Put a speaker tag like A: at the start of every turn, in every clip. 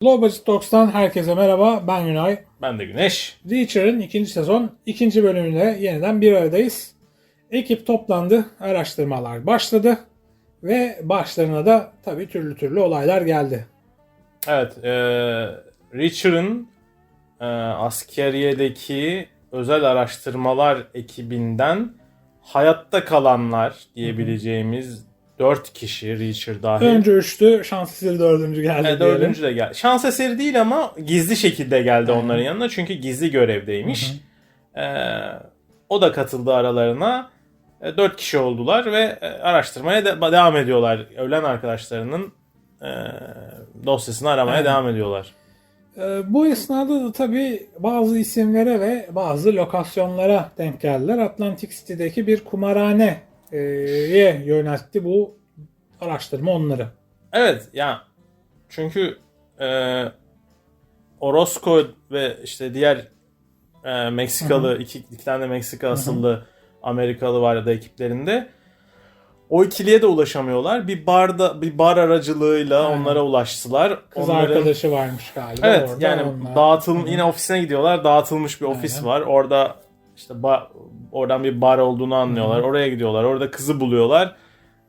A: Global Talks'tan herkese merhaba. Ben Günay.
B: Ben de Güneş.
A: Reacher'ın ikinci sezon ikinci bölümüyle yeniden bir aradayız. Ekip toplandı, araştırmalar başladı ve başlarına da tabii türlü türlü olaylar geldi.
B: Evet, e, Richard'ın e, askeriyedeki özel araştırmalar ekibinden hayatta kalanlar diyebileceğimiz 4 kişi Richard dahil.
A: Önce üçtü, şans eseri dördüncü geldi
B: E,
A: diyelim.
B: dördüncü de geldi. Şans eseri değil ama gizli şekilde geldi
A: Aynen.
B: onların yanına çünkü gizli görevdeymiş. E, o da katıldı aralarına. E, dört kişi oldular ve e, araştırmaya de- devam ediyorlar. Ölen arkadaşlarının e, dosyasını aramaya
A: Aynen.
B: devam ediyorlar.
A: Ee, bu esnada da tabii bazı isimlere ve bazı lokasyonlara denk geldiler. Atlantic City'deki bir kumarhaneye yöneltti bu araştırma onları.
B: Evet ya çünkü e, Orozco ve işte diğer e, Meksikalı iki, iki tane Meksika asıllı Amerikalı var ya da ekiplerinde o ikiliye de ulaşamıyorlar. Bir barda bir bar aracılığıyla
A: Aynen.
B: onlara ulaştılar.
A: Kız
B: Onların-
A: arkadaşı varmış galiba
B: Evet
A: orada.
B: yani
A: onlar-
B: dağıtıl
A: Hı hı.
B: yine ofisine gidiyorlar. Dağıtılmış bir ofis
A: Aynen.
B: var. Orada işte ba- oradan bir bar olduğunu anlıyorlar. Oraya gidiyorlar. Orada kızı buluyorlar.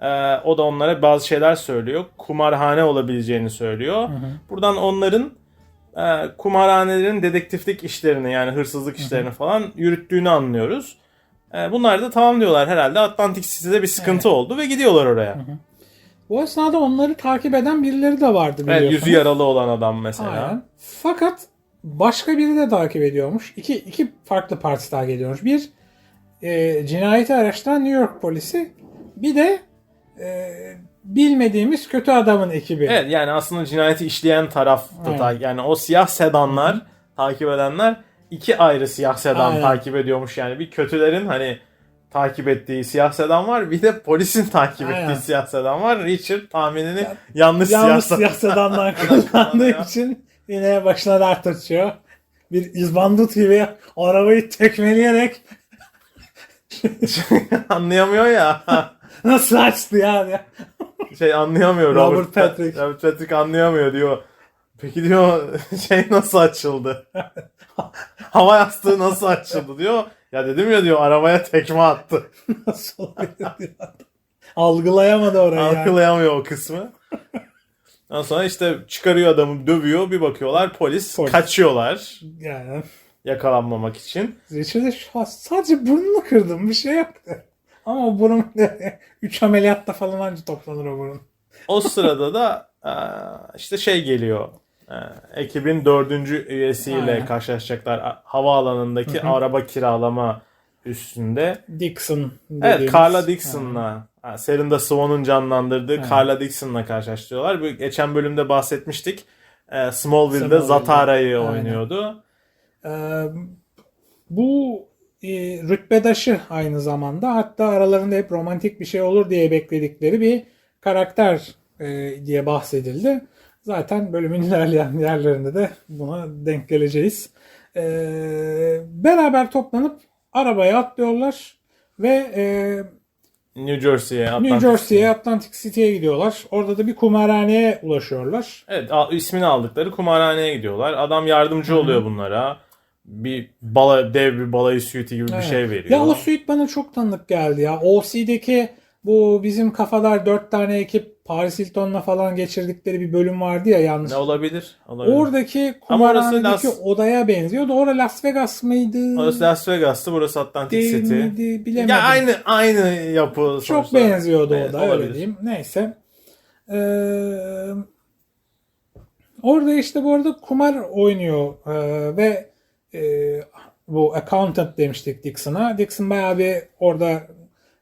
B: Ee, o da onlara bazı şeyler söylüyor. Kumarhane olabileceğini söylüyor.
A: Hı hı.
B: Buradan onların e, kumarhanelerin dedektiflik işlerini yani hırsızlık işlerini falan yürüttüğünü anlıyoruz. E, bunlar da tamam diyorlar herhalde Atlantic City'de bir sıkıntı oldu ve gidiyorlar oraya.
A: Bu esnada onları takip eden birileri de vardı
B: Evet,
A: biliyorsunuz.
B: yüzü yaralı olan adam mesela.
A: Aynen. Fakat başka biri de takip ediyormuş. İki, iki farklı parti takip ediyormuş. Bir e, cinayeti araştıran New York polisi. Bir de e, bilmediğimiz kötü adamın ekibi.
B: Evet yani aslında cinayeti işleyen taraf da ta- yani o siyah sedanlar takip edenler iki ayrı siyah sedan
A: Aynen.
B: takip ediyormuş yani bir kötülerin hani takip ettiği siyah sedan var bir de polisin takip
A: Aynen.
B: ettiği siyah sedan var. Richard tahminini
A: Ya-
B: yanlış,
A: Yalnız
B: siyah,
A: siyah sedanlar kullandığı için yine başına dert açıyor. Bir izbandut gibi arabayı tekmeleyerek
B: anlayamıyor ya.
A: nasıl açtı ya diye.
B: şey anlayamıyor
A: Robert
B: Robert,
A: Patrick.
B: Robert Patrick anlayamıyor diyor. Peki diyor şey nasıl açıldı? Hava yastığı nasıl açıldı diyor. Ya dedim ya diyor arabaya tekme attı.
A: Nasıl olabilir diyor. Algılayamadı orayı yani.
B: Algılayamıyor o kısmı. Ondan sonra işte çıkarıyor adamı dövüyor bir bakıyorlar polis,
A: Polis.
B: kaçıyorlar
A: Yani
B: yakalanmamak için.
A: Richard'e şu- sadece burnunu kırdım bir şey yaptı. Ama o burun 3 ameliyatta falan anca toplanır o burun.
B: O sırada da eee, işte şey geliyor. Eee, ekibin dördüncü üyesiyle
A: Aynen.
B: karşılaşacaklar. A- Havaalanındaki araba kiralama üstünde.
A: Dixon
B: Evet
A: dediğimiz.
B: Carla Dixon'la ha, Serinda Swan'un canlandırdığı
A: Aynen.
B: Carla Dixon'la karşılaştırıyorlar. Bu geçen bölümde bahsetmiştik. Eee, Smallville'de
A: Smallville'de,
B: Zatara'yı oynuyordu.
A: Ee, bu e, rütbedaşı aynı zamanda hatta aralarında hep romantik bir şey olur diye bekledikleri bir karakter e, diye bahsedildi. Zaten bölümün ilerleyen yerlerinde de buna denk geleceğiz. Ee, beraber toplanıp arabaya atlıyorlar ve e,
B: New Jersey'ye.
A: New
B: Atlantic
A: Jersey'ye
B: City'ye.
A: Atlantic City'ye gidiyorlar. Orada da bir kumarhaneye ulaşıyorlar.
B: Evet ismini aldıkları kumarhaneye gidiyorlar. Adam yardımcı oluyor bunlara. Bir bala, dev bir balayı suiti gibi bir
A: Evet.
B: şey veriyor.
A: Ya o suit bana çok tanıdık geldi ya. OC'deki bu bizim kafalar dört tane ekip Paris Hilton'la falan geçirdikleri bir bölüm vardı ya yanlış.
B: Ne olabilir? olabilir.
A: Oradaki kumarhanedeki
B: Las-
A: odaya benziyordu. Orada Las Vegas mıydı?
B: Orası Las Vegas'tı, burası Atlantic
A: değil
B: City.
A: miydi? Bilemedim.
B: Ya aynı aynı yapı
A: Çok
B: sonuçta.
A: benziyordu
B: Evet,
A: o da öyle
B: olabilir.
A: diyeyim. Neyse. Ee, orada işte bu arada kumar oynuyor ee, ve e, bu accountant demiştik Dixon'a. Dixon bayağı bir orada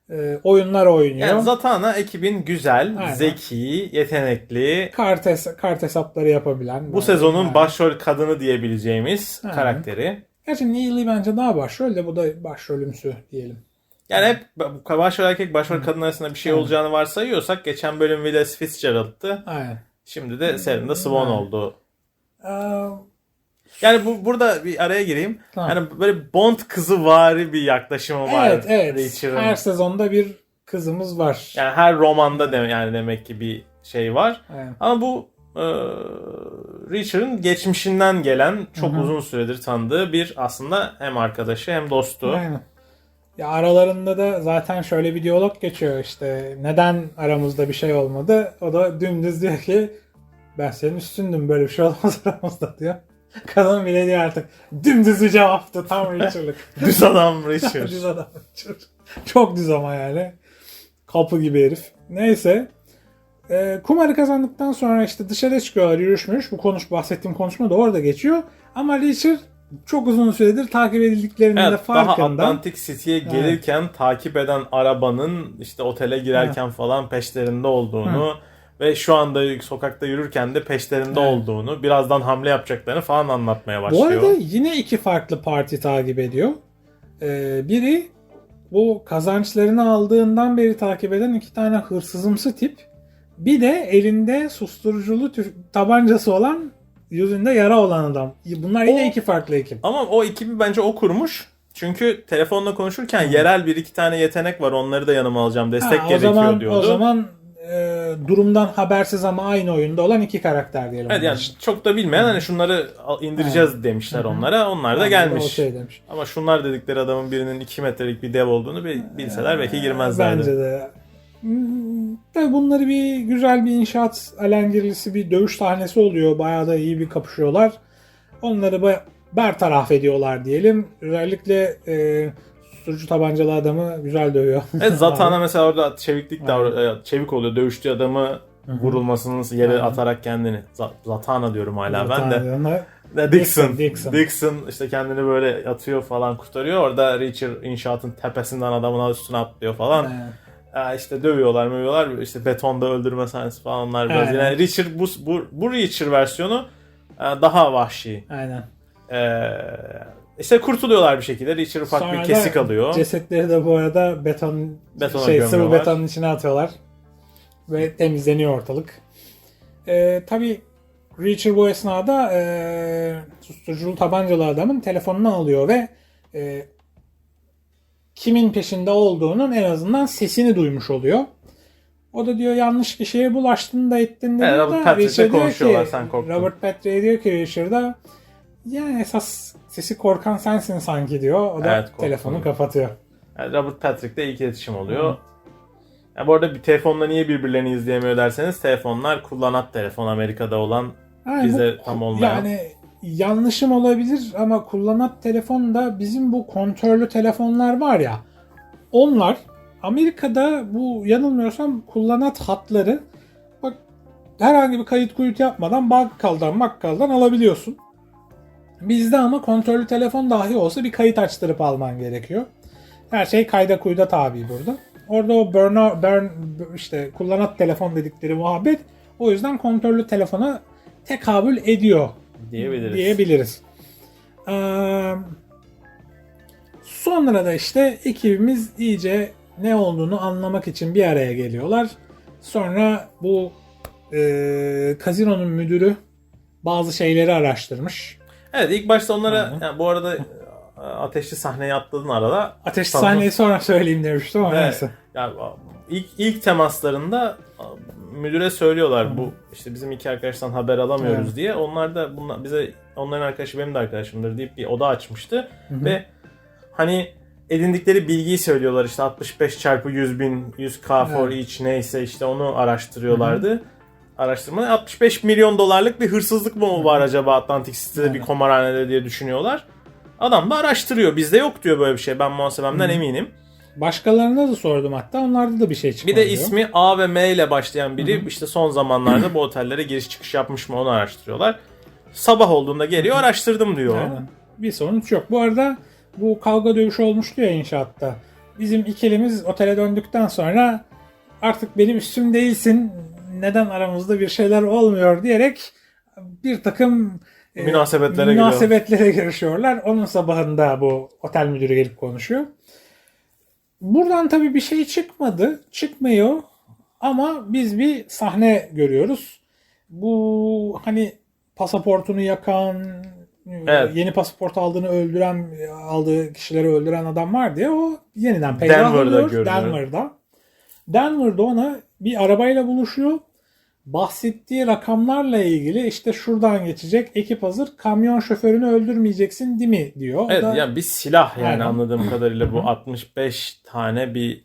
A: e, oyunlar oynuyor.
B: Yani Zatanna ekibin güzel,
A: Aynen.
B: zeki, yetenekli,
A: kart, hes- kart hesapları yapabilen.
B: bu sezonun
A: Yani.
B: başrol kadını diyebileceğimiz
A: Aynen.
B: karakteri.
A: Gerçi Neil'i bence daha başrol de bu da başrolümsü diyelim.
B: Yani hep başrol erkek başrol kadın arasında bir şey
A: Aynen.
B: olacağını varsayıyorsak geçen bölüm Willis Fitzgerald'tı.
A: Aynen.
B: Şimdi de Serinda Swan oldu.
A: Ee,
B: Yani bu burada bir araya gireyim.
A: Tamam.
B: Yani böyle Bond kızı vari bir yaklaşımı var.
A: evet evet.
B: Richard'ın.
A: Her sezonda bir kızımız var.
B: Yani her romanda de, yani demek ki bir şey var.
A: Aynen.
B: Ama bu e, Richard'ın geçmişinden gelen çok
A: Hı hı.
B: uzun süredir tanıdığı bir aslında hem arkadaşı hem dostu.
A: Aynen. Ya aralarında da zaten şöyle bir diyalog geçiyor işte neden aramızda bir şey olmadı? O da dümdüz diyor ki ben senin üstündüm böyle bir şey olmaz aramızda diyor. Kadın bile diyor artık dümdüz cevaptı tam Richard'lık.
B: Düz adam Richard.
A: düz adam Richard. Çok düz ama yani. Kapı gibi herif. Neyse. Ee, kumarı kazandıktan sonra işte dışarı çıkıyorlar yürüyüşmüş. Bu konuş bahsettiğim konuşma da orada geçiyor. Ama Richard çok uzun süredir takip edildiklerinin de
B: Evet, daha
A: farkında.
B: Atlantic City'ye gelirken takip eden arabanın işte otele girerken falan peşlerinde olduğunu ve şu anda sokakta yürürken de peşlerinde
A: Evet.
B: olduğunu, birazdan hamle yapacaklarını falan anlatmaya
A: Bu
B: başlıyor.
A: arada yine iki farklı parti takip ediyor. Ee, biri bu kazançlarını aldığından beri takip eden iki tane hırsızımsı tip. Bir de elinde susturuculu tüf- tabancası olan yüzünde yara olan adam. Bunlar yine
B: O-
A: iki farklı ekip.
B: Ama o ekibi bence o kurmuş. Çünkü telefonla konuşurken yerel bir iki tane yetenek var onları da yanıma alacağım destek
A: Ha,
B: gerekiyor
A: zaman,
B: diyordu.
A: O zaman e, durumdan habersiz ama aynı oyunda olan iki karakter diyelim.
B: Evet yani
A: için.
B: çok da bilmeyen hani şunları indireceğiz demişler
A: Hı hı.
B: onlara. Onlar da gelmiş.
A: O şey demiş.
B: Ama şunlar dedikleri adamın birinin 2 metrelik bir dev olduğunu bil- bilseler belki girmezlerdi.
A: Bence de. Hmm, Tabii bunları bir güzel bir inşaat alengirlisi bir dövüş sahnesi oluyor. Bayağı da iyi bir kapışıyorlar. Onları ba- bertaraf ediyorlar diyelim. Özellikle e, susturucu tabancalı adamı güzel dövüyor.
B: Evet Zatan'a mesela orada çeviklik davra- e, çevik oluyor. Dövüştüğü adamı vurulmasını yere
A: Aynen.
B: atarak kendini Zatan'a diyorum hala ben de. Ne, Dixon.
A: Dixon,
B: Dixon. İşte kendini böyle atıyor falan kurtarıyor. Orada Richard inşaatın tepesinden adamın üstüne atlıyor falan.
A: Aynen.
B: Ha işte dövüyorlar mövüyorlar. İşte betonda öldürme sahnesi falan onlar biraz. Yani Richard bu, bu, bu Richard versiyonu e, daha vahşi.
A: Aynen.
B: Ee, işte kurtuluyorlar bir şekilde. Richard ufak
A: Sonra
B: bir
A: da
B: kesik alıyor.
A: Cesetleri de bu arada beton
B: Betona
A: şey sıvı
B: gömüyorlar.
A: betonun içine atıyorlar. Ve temizleniyor ortalık. Ee, Tabi Reacher bu esnada e, susturuculu tabancalı adamın telefonunu alıyor ve e, kimin peşinde olduğunun en azından sesini duymuş oluyor. O da diyor yanlış kişiye bulaştın da ettin
B: Evet, Robert Patrick'le konuşuyorlar,
A: ki-
B: sen korktun.
A: Robert Patrick'e diyor ki Richard'a yani esas sesi korkan sensin sanki diyor. O da
B: Evet, korktum.
A: telefonu kapatıyor.
B: Yani Robert Patrick'le ilk iletişim oluyor. Ya bu arada bir telefonla niye birbirlerini izleyemiyor derseniz telefonlar kullanat telefon Amerika'da olan
A: Yani
B: Bizde tam olmayan.
A: Yani yanlışım olabilir ama kullanat telefon da bizim bu kontörlü telefonlar var ya onlar Amerika'da bu yanılmıyorsam kullanat hatları bak herhangi bir kayıt kuyut yapmadan bakkaldan bakkaldan alabiliyorsun. Bizde ama kontörlü telefon dahi olsa bir kayıt açtırıp alman gerekiyor. Her şey kayda kuyda tabi burada. Orada o burn, burn işte kullanat telefon dedikleri muhabbet o yüzden kontörlü telefona tekabül ediyor
B: diyebiliriz.
A: diyebiliriz. Ee, sonra da işte ekibimiz iyice ne olduğunu anlamak için bir araya geliyorlar. Sonra bu e, kazinonun müdürü bazı şeyleri araştırmış.
B: Evet ilk başta onlara yani bu arada e, ateşli sahneyi atladın arada.
A: Ateş
B: Tamam.
A: sahneyi sonra söyleyeyim demiştim ama
B: Evet.
A: neyse.
B: Ya ilk ilk temaslarında müdüre söylüyorlar bu işte bizim iki arkadaştan haber alamıyoruz
A: Evet.
B: diye. Onlar da bunlar bize onların arkadaşı benim de arkadaşımdır deyip bir oda açmıştı
A: hı.
B: ve hani edindikleri bilgiyi söylüyorlar işte 65 çarpı 100 bin 100k for
A: Evet.
B: each neyse işte onu araştırıyorlardı. Araştırma 65 milyon dolarlık bir hırsızlık mı var acaba Atlantic City'de bir
A: Aynen.
B: kumarhanede diye düşünüyorlar. Adam da araştırıyor. Bizde yok diyor böyle bir şey. Ben muhasebemden
A: Hı.
B: eminim.
A: Başkalarına da sordum hatta onlarda da bir şey
B: Bir
A: çıkmadı.
B: de
A: diyor.
B: ismi A ve M ile başlayan biri
A: hı.
B: işte son zamanlarda bu otellere giriş çıkış yapmış mı onu araştırıyorlar. Sabah olduğunda geliyor araştırdım diyor.
A: Aynen. Bir sonuç yok. Bu arada bu kavga dövüşü olmuştu ya inşaatta. Bizim ikilimiz otele döndükten sonra artık benim üstüm değilsin. Neden aramızda bir şeyler olmuyor diyerek bir takım e,
B: Münasebetlere
A: münasebetlere girişiyorlar. Onun sabahında bu otel müdürü gelip konuşuyor. Buradan tabii bir şey çıkmadı. Çıkmıyor. Ama biz bir sahne görüyoruz. Bu hani pasaportunu yakan,
B: Evet.
A: yeni pasaport aldığını öldüren, aldığı kişileri öldüren adam var diye o yeniden peydah
B: Denver'da
A: oluyor.
B: görünüyor.
A: Denver'da. Denver'da ona bir arabayla buluşuyor bahsettiği rakamlarla ilgili işte şuradan geçecek ekip hazır kamyon şoförünü öldürmeyeceksin değil mi diyor. O
B: Evet
A: da-
B: yani bir silah yani
A: Aynen.
B: anladığım kadarıyla bu
A: Hı hı.
B: 65 tane bir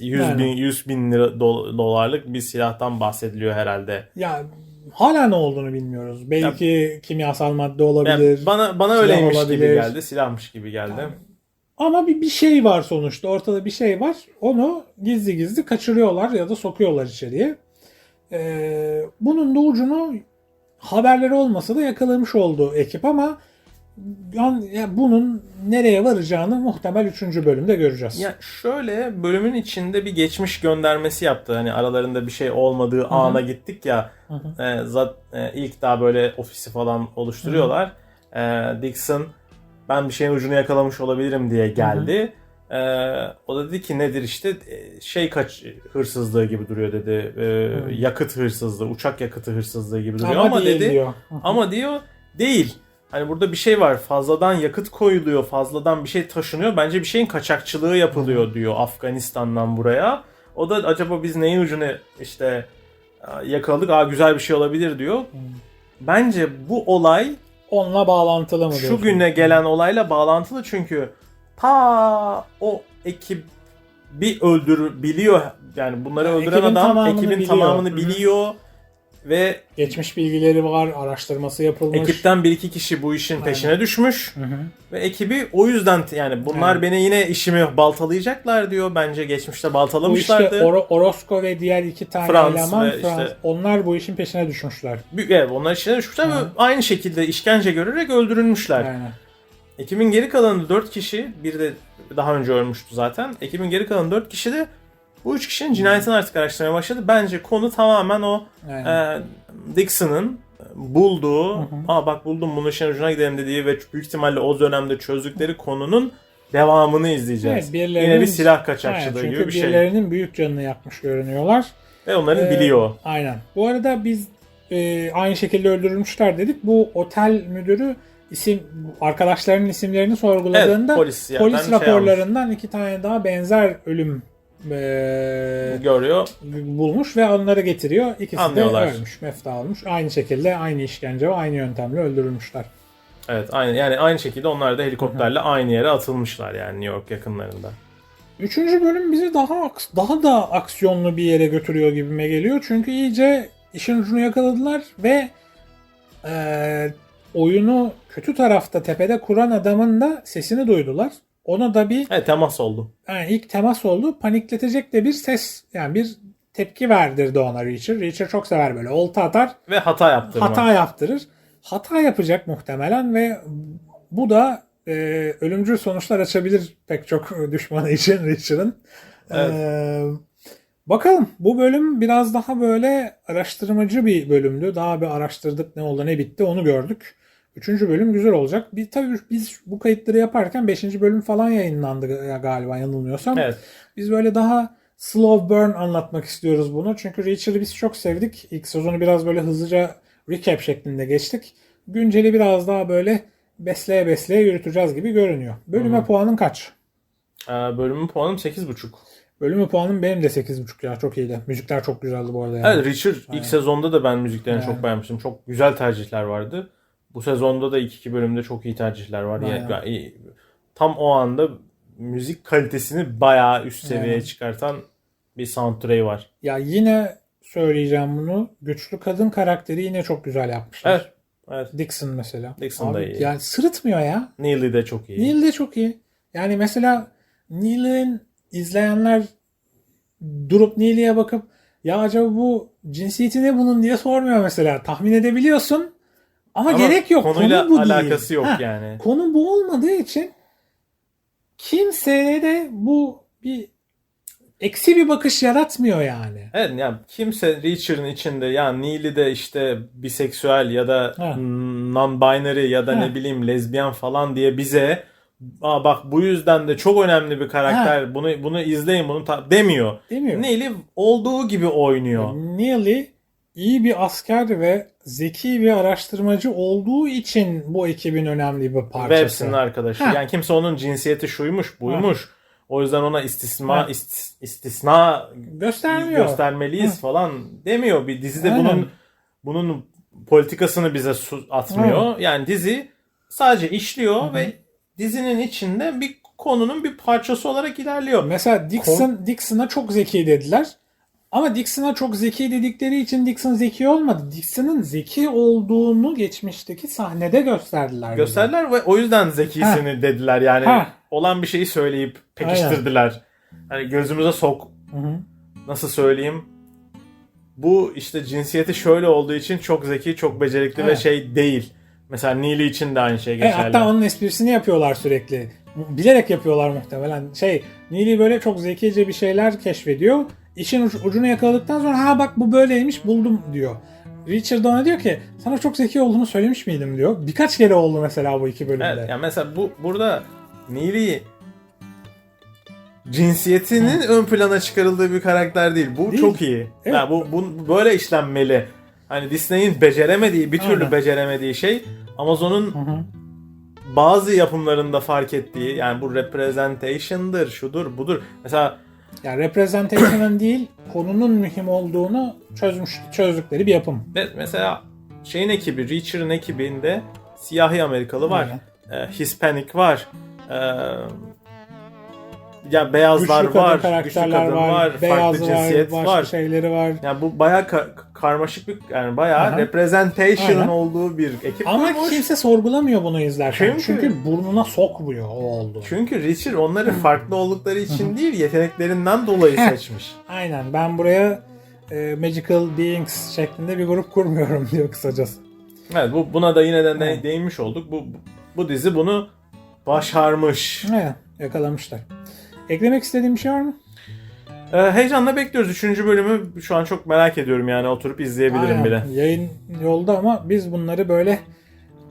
B: 100
A: Yani.
B: bin 100 bin lira do- dolarlık bir silahtan bahsediliyor herhalde.
A: Ya hala ne olduğunu bilmiyoruz. Belki kimyasal madde olabilir.
B: Yani bana bana öyleymiş gibi
A: olabilir.
B: geldi, silahmış gibi geldi.
A: Yani Ama bir, bir şey var sonuçta. Ortada bir şey var. Onu gizli gizli kaçırıyorlar ya da sokuyorlar içeriye. Ee, bunun da ucunu haberleri olmasa da yakalamış oldu ekip ama yan- ya bunun nereye varacağını muhtemel 3. bölümde göreceğiz.
B: Ya şöyle bölümün içinde bir geçmiş göndermesi yaptı. Hani aralarında bir şey olmadığı ana gittik ya.
A: Hı hı.
B: E, zat, e, ilk daha böyle ofisi falan oluşturuyorlar. E, Dixon ben bir şeyin ucunu yakalamış olabilirim diye geldi. E, o da dedi ki nedir işte E, şey kaç hırsızlığı gibi duruyor dedi. E,
A: Hı.
B: yakıt hırsızlığı, uçak yakıtı hırsızlığı gibi duruyor
A: ama,
B: ama, dedi
A: diyor.
B: ama diyor değil. Hani burada bir şey var. Fazladan yakıt koyuluyor. Fazladan bir şey taşınıyor. Bence bir şeyin kaçakçılığı yapılıyor diyor Afganistan'dan buraya. O da acaba biz neyin ucunu işte yakaladık. Aa güzel bir şey olabilir diyor. Bence bu olay
A: Onunla bağlantılı mı
B: şu
A: diyorsun?
B: güne gelen olayla bağlantılı çünkü ta o ekip bir öldür biliyor yani bunları öldüren
A: ekibin
B: adam
A: tamamını
B: ekibin
A: biliyor.
B: tamamını
A: Hı hı.
B: biliyor ve
A: Geçmiş bilgileri var, araştırması yapılmış.
B: ekipten bir iki kişi bu işin peşine düşmüş.
A: Hı hı.
B: Ve ekibi o yüzden yani bunlar
A: Evet.
B: beni yine işimi baltalayacaklar diyor. Bence geçmişte
A: Bu
B: baltalamışlardı.
A: işte Oro- Orozco ve diğer iki tane
B: Frans
A: eleman
B: ve
A: Frans.
B: işte-
A: Onlar bu işin peşine düşmüşler.
B: Büyük- Evet, onlar işine düşmüşler ve
A: Hı.
B: aynı şekilde işkence görerek öldürülmüşler.
A: Aynen.
B: Ekibin geri kalanı 4 kişi, bir de daha önce ölmüştü zaten. Ekibin geri kalan 4 kişi de bu 3 kişinin cinayetini artık araştırmaya başladı. Bence konu tamamen o e, Dixon'ın bulduğu,
A: Hı hı.
B: aa bak buldum bunun işin ucuna gidelim dediği ve büyük ihtimalle o dönemde çözdükleri konunun devamını izleyeceğiz.
A: Evet,
B: Yine bir silah kaçakçılığı
A: çünkü
B: gibi bir şey.
A: birilerinin büyük canını yakmış görünüyorlar.
B: Ve onların
A: Ee,
B: biliyor.
A: Aynen. Bu arada biz e, aynı şekilde öldürülmüşler dedik. Bu otel müdürü isim arkadaşlarının isimlerini sorguladığında
B: Evet, polis
A: polis
B: şey almış.
A: raporlarından iki tane daha benzer ölüm e,
B: görüyor.
A: bulmuş ve onları getiriyor. İkisi
B: Anlıyorlar.
A: de ölmüş, mefta olmuş. Aynı şekilde aynı işkence ve aynı yöntemle öldürülmüşler.
B: Evet, aynı yani aynı şekilde onlar da helikopterle aynı yere atılmışlar yani New York yakınlarında.
A: Üçüncü bölüm bizi daha daha da aksiyonlu bir yere götürüyor gibime geliyor. Çünkü iyice işin ucunu yakaladılar ve eee, oyunu kötü tarafta tepede kuran adamın da sesini duydular. Ona da bir
B: Evet, temas oldu.
A: yani ilk temas oldu. Panikletecek de bir ses yani bir tepki verdirdi ona Reacher. Reacher çok sever böyle olta atar
B: Ve hata yaptırma.
A: hata yaptırır. Hata yapacak muhtemelen ve bu da e, ölümcül sonuçlar açabilir pek çok düşmanı için Richard'ın.
B: Evet.
A: E, bakalım bu bölüm biraz daha böyle araştırmacı bir bölümdü. Daha bir araştırdık ne oldu ne bitti onu gördük. Üçüncü bölüm güzel olacak. Bir, tabii biz bu kayıtları yaparken beşinci bölüm falan yayınlandı galiba yanılmıyorsam.
B: Evet.
A: Biz böyle daha slow burn anlatmak istiyoruz bunu. Çünkü Reacher'ı biz çok sevdik. İlk sezonu biraz böyle hızlıca recap şeklinde geçtik. Günceli biraz daha böyle besleye besleye yürüteceğiz gibi görünüyor. Bölüme puanın kaç?
B: Ee, bölümün puanım 8.5.
A: Bölüme puanım benim de 8.5 ya çok iyiydi. Müzikler çok güzeldi bu arada. Yani.
B: Evet Richard ilk sezonda da ben müziklerini
A: Aynen.
B: çok beğenmiştim. Çok güzel tercihler vardı. Bu sezonda da ilk iki bölümde çok iyi tercihler var. Yani, yani tam o anda müzik kalitesini bayağı üst seviyeye
A: Aynen.
B: çıkartan bir soundtrack'i var.
A: Ya yine söyleyeceğim bunu. Güçlü kadın karakteri yine çok güzel yapmışlar.
B: Evet. Evet.
A: Dixon mesela.
B: Dixon da
A: Abi,
B: iyi.
A: Yani sırıtmıyor ya.
B: Neil'i de çok iyi.
A: Neil de çok iyi. Yani mesela Neil'in izleyenler durup Neil'e bakıp ya acaba bu cinsiyeti ne bunun diye sormuyor mesela. Tahmin edebiliyorsun ama,
B: Ama
A: gerek yok.
B: Konuyla
A: Konu bu değil.
B: alakası yok
A: Ha,
B: yani.
A: Konu bu olmadığı için kimseye de bu bir eksi bir bakış yaratmıyor yani.
B: Evet yani kimse Reacher'ın içinde ya Neil'i de işte biseksüel ya da
A: Ha.
B: non-binary ya da
A: Ha.
B: ne bileyim lezbiyen falan diye bize Aa bak bu yüzden de çok önemli bir karakter. Bunu bunu izleyin bunu ta- demiyor.
A: Demiyor.
B: Neil'i olduğu gibi oynuyor.
A: Neil'i iyi bir asker ve zeki bir araştırmacı olduğu için bu ekibin önemli bir parçası.
B: Webs'in arkadaşı.
A: Ha.
B: Yani kimse onun cinsiyeti şuymuş, buymuş. O yüzden ona istisna ist- istisna
A: Göstermiyor.
B: göstermeliyiz
A: Hı.
B: falan demiyor. Bir dizide
A: Aynen.
B: bunun bunun politikasını bize atmıyor. Yani dizi sadece işliyor ve dizinin içinde bir konunun bir parçası olarak ilerliyor.
A: Mesela Dixon Dixon'a çok zeki dediler. Ama Dixon'a çok zeki dedikleri için Dixon zeki olmadı. Dixon'ın zeki olduğunu geçmişteki sahnede gösterdiler.
B: Gösterdiler ve o yüzden zekisini dediler yani.
A: Ha.
B: Olan bir şeyi söyleyip pekiştirdiler. Hani gözümüze sok
A: Hı hı.
B: nasıl söyleyeyim? Bu işte cinsiyeti şöyle olduğu için çok zeki, çok becerikli ve
A: Evet.
B: şey değil. Mesela Neely için de aynı şey
A: E,
B: geçerli.
A: hatta onun esprisini yapıyorlar sürekli. Bilerek yapıyorlar muhtemelen. Şey, Neely böyle çok zekice bir şeyler keşfediyor. İşin uc- ucunu yakaladıktan sonra ha bak bu böyleymiş buldum diyor. Richard ona diyor ki sana çok zeki olduğunu söylemiş miydim diyor. Birkaç kere oldu mesela bu iki bölümde.
B: Evet, yani mesela bu burada Neely cinsiyetinin ön plana çıkarıldığı bir karakter değil. Bu
A: Değil.
B: çok iyi.
A: Evet.
B: Yani bu, bu böyle işlenmeli. Hani Disney'in beceremediği, bir türlü
A: Aynen.
B: beceremediği şey Amazon'un
A: Hı hı.
B: bazı yapımlarında fark ettiği yani bu representation'dır, şudur, budur. Mesela
A: Yani representation'ın değil konunun mühim olduğunu çözmüş çözdükleri bir yapım.
B: ve mesela şeyin ekibi, Reacher'ın ekibinde siyahi Amerikalı var.
A: Aynen.
B: e, Hispanic var. E, ya beyazlar
A: Güçlü kadın
B: var, güçlü kadın
A: var,
B: var,
A: beyazı
B: farklı
A: var,
B: cinsiyet
A: başka
B: var.
A: şeyleri var.
B: Yani bu bayağı ka- karmaşık bir yani bayağı
A: Aha.
B: representation'ın
A: Aynen.
B: olduğu bir ekip
A: Ama
B: kurmuş.
A: kimse sorgulamıyor bunu izlerken.
B: Çünkü-
A: Çünkü, burnuna sokmuyor o oldu.
B: Çünkü Reacher onları farklı oldukları için değil, yeteneklerinden dolayı seçmiş.
A: Aynen ben buraya e, Magical Beings şeklinde bir grup kurmuyorum diyor kısacası.
B: Evet bu buna da yine de ne-
A: Evet.
B: değinmiş olduk. Bu bu dizi bunu başarmış.
A: Aynen yakalamışlar. Eklemek istediğim bir şey var mı?
B: Ee, heyecanla bekliyoruz. Üçüncü bölümü şu an çok merak ediyorum yani oturup izleyebilirim
A: Aynen.
B: bile.
A: Yayın yolda ama biz bunları böyle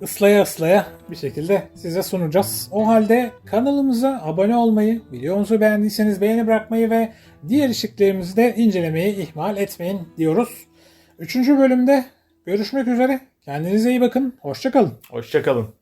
A: ıslaya ıslaya bir şekilde size sunacağız. O halde kanalımıza abone olmayı, videomuzu beğendiyseniz beğeni bırakmayı ve diğer içeriklerimizi de incelemeyi ihmal etmeyin diyoruz. Üçüncü bölümde görüşmek üzere. Kendinize iyi bakın. Hoşçakalın.
B: Hoşçakalın.